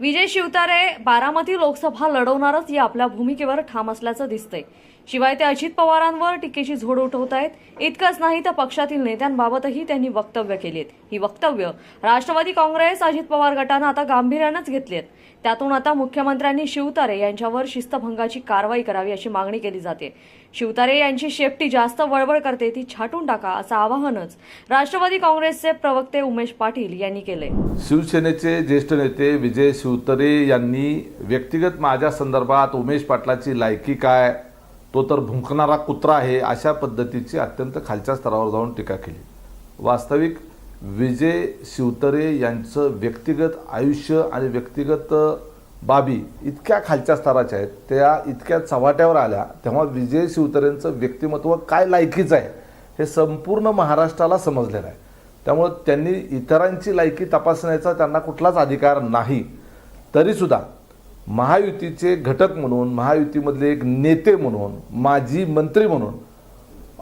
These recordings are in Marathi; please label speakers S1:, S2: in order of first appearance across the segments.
S1: विजय शिवतारे बारामती लोकसभा लढवणारच या आपल्या भूमिकेवर ठाम असल्याचं दिसतंय. शिवाय ते अजित पवारांवर टीकेची झोड उठवत आहेत. इतकंच नाही तर पक्षातील नेत्यांबाबतही त्यांनी वक्तव्य केलीत. ही वक्तव्य राष्ट्रवादी काँग्रेस अजित पवार गटानं आता गांभीर्यानंच घेतलीत. त्यातून आता मुख्यमंत्र्यांनी शिवतारे यांच्यावर शिस्तभंगाची कारवाई करावी अशी मागणी केली जाते. शिवतारे यांची शेपटी जास्त वळवळ करते ती छाटून टाका असं आवाहनच राष्ट्रवादी काँग्रेसचे प्रवक्ते उमेश पाटील यांनी केले
S2: शिवसेनेचे ज्येष्ठ नेते विजय शिवतरे यांनी व्यक्तिगत माझ्या संदर्भात उमेश पाटलाची लायकी काय? तो तर भुंकणारा कुत्रा आहे अशा पद्धतीची अत्यंत खालच्या स्तरावर जाऊन टीका केली. वास्तविक विजय शिवतरे यांचं व्यक्तिगत आयुष्य आणि व्यक्तिगत बाबी इतक्या खालच्या स्तराच्या आहेत. त्या इतक्या चव्हाट्यावर आल्या तेव्हा विजय शिवतरेंचं व्यक्तिमत्व काय लायकीचं आहे हे संपूर्ण महाराष्ट्राला समजलेलं आहे. त्यामुळं त्यांनी इतरांची लायकी तपासण्याचा त्यांना कुठलाच अधिकार नाही. तरीसुद्धा महायुतीचे घटक म्हणून महायुतीमधले एक नेते म्हणून माजी मंत्री म्हणून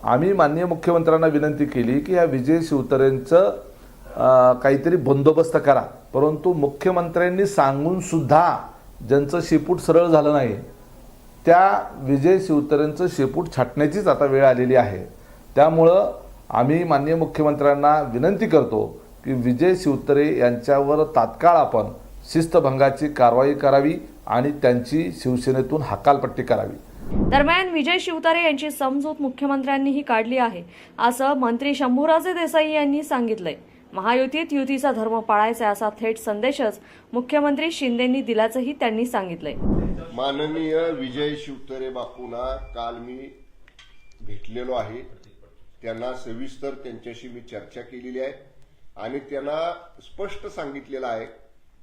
S2: आम्ही माननीय मुख्यमंत्र्यांना विनंती केली की या विजय शिवतरेंचं काहीतरी बंदोबस्त करा. परंतु मुख्यमंत्र्यांनी सांगून सुद्धा ज्यांचं शेपूट सरळ झालं नाही त्या विजय शिवतरेंचं शेपूट छाटण्याचीच आता वेळ आलेली आहे. त्यामुळं आम्ही माननीय मुख्यमंत्र्यांना विनंती करतो की विजय शिवतरे यांच्यावर तात्काळ आपण शिस्तभंगाची कारवाई करावी. आणि त्यांची शिवसेनेतून हकालपट्टी करावी.
S1: दरम्यान विजय शिवतारे यांची समजूत मुख्यमंत्र्यांनीही काढली आहे असं मंत्री शंभूराजे देसाई यांनी सांगितलंय. महायुतीत युतीचा धर्म पाळायचा असा थेट संदेशच मुख्यमंत्री शिंदेंनी दिल्याचंही त्यांनी सांगितलंय.
S3: माननीय विजय शिवतरे बापूंना काल मी भेटलेलो आहे. त्यांना सविस्तर त्यांच्याशी मी चर्चा केलेली आहे आणि त्यांना स्पष्ट सांगितलेलं आहे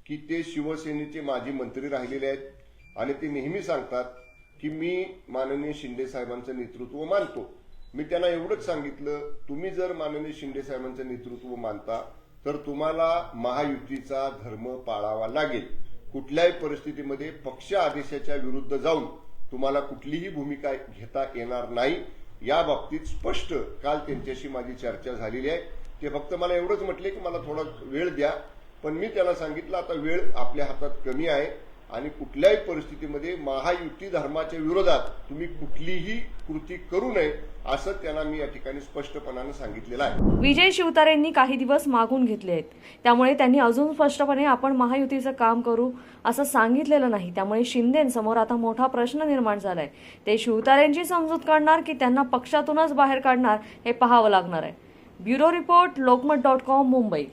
S3: की ते शिवसेनेचे माजी मंत्री राहिलेले आहेत. आणि ते नेहमी सांगतात की मी माननीय शिंदे साहेबांचं नेतृत्व मानतो. मी त्यांना एवढंच सांगितलं तुम्ही जर माननीय शिंदे साहेबांचं नेतृत्व मानता तर तुम्हाला महायुतीचा धर्म पाळावा लागेल. कुठल्याही परिस्थितीमध्ये पक्ष आदेशाच्या विरुद्ध जाऊन तुम्हाला कुठलीही भूमिका घेता येणार नाही. या बाबतीत स्पष्ट काल त्यांच्याशी माझी चर्चा झालेली आहे. ते फक्त मला एवढंच म्हटले की मला थोडा वेळ द्या. पण मी त्याला सांगितलं आता वेळ आपल्या हातात कमी आहे आणि कुठल्याही परिस्थितीमध्ये महायुती धर्माच्या विरोधात तुम्ही कुठलीही कृती करू नये असं त्यांना मी या ठिकाणी स्पष्टपणानं सांगितलेलं आहे.
S1: विजय शिवतारेंनी काही दिवस मागून घेतले आहेत. त्यामुळे त्यांनी अजून स्पष्टपणे आपण महायुतीचं काम करू असं सांगितलेलं नाही. त्यामुळे शिंदेसमोर आता मोठा प्रश्न निर्माण झालाय. ते शिवतारेंची समजूत काढणार की त्यांना पक्षातूनच बाहेर काढणार हे पाहावं लागणार आहे. Bureau report Lokmat dot com Mumbai.